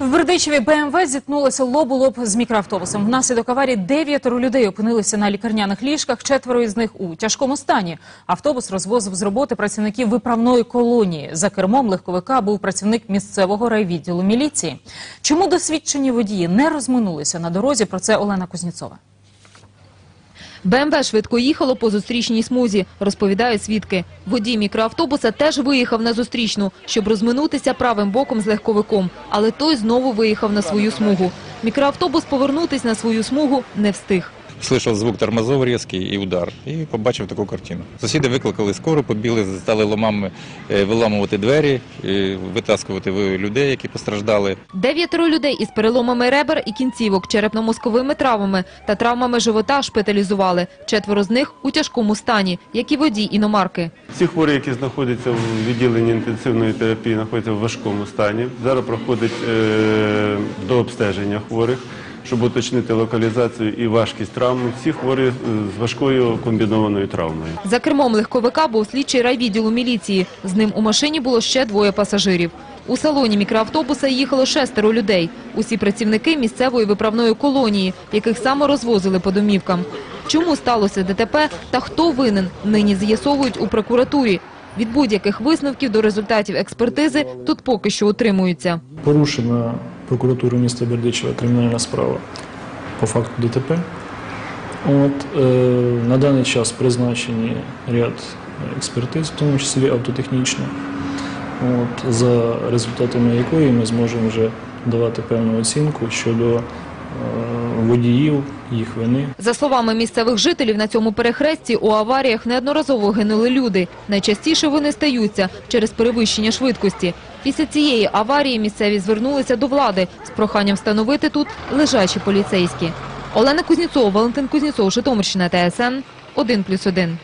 В Бердичеві БМВ зіткнулося лоб у лоб з мікроавтобусом. Внаслідок аварії дев'ятеро людей опинилися на лікарняних ліжках, четверо із них у тяжкому стані. Автобус розвозив з роботи працівників виправної колонії. За кермом легковика був працівник місцевого райвідділу міліції. Чому досвідчені водії не розминулися на дорозі? Про це Олена Кузнєцова. БМВ швидко їхало по зустрічній смузі, розповідають свідки. Водій мікроавтобуса теж виїхав на зустрічну, щоб розминутися правим боком з легковиком, але той знову виїхав на свою смугу. Мікроавтобус повернутись на свою смугу не встиг. Слышав звук тормозов різкий і удар, і побачив таку картину. Сусіди викликали скору, побігли, стали ломами е, виламувати двері, е, витаскувати ви- людей, які постраждали. Дев'ятеро людей із переломами ребер і кінцівок, черепно-мозковими травмами та травмами живота шпиталізували. Четверо з них у тяжкому стані, як і водій іномарки. Ці хворі, які знаходяться в відділенні інтенсивної терапії, знаходяться в важкому стані. Зараз проходить е, до обстеження хворих, щоб уточнити локалізацію і важкість травми. Всі хворі е, з важкою комбінованою травмою. За кермом легковика був слідчий райвідділу міліції. З ним у машині було ще двоє пасажирів. У салоні мікроавтобуса їхало шестеро людей. Усі працівники місцевої виправної колонії, яких саме розвозили по домівкам. Чому сталося ДТП та хто винен, нині з'ясовують у прокуратурі. Від будь-яких висновків до результатів експертизи тут поки що утримуються. Порушена прокуратурою міста Бердичева кримінальна справа по факту ДТП. От, е, на даний час призначені ряд експертиз, в тому числі автотехнічна, от, за результатами якої ми зможемо вже давати певну оцінку щодо е, водіїв, їх вини. За словами місцевих жителів, на цьому перехресті у аваріях неодноразово гинули люди. Найчастіше вони стаються через перевищення швидкості. Після цієї аварії місцеві звернулися до влади з проханням встановити тут лежачі поліцейські. Олена Кузнєцова, Валентин Кузнєцов, Житомирщина, ТСН 1+,1.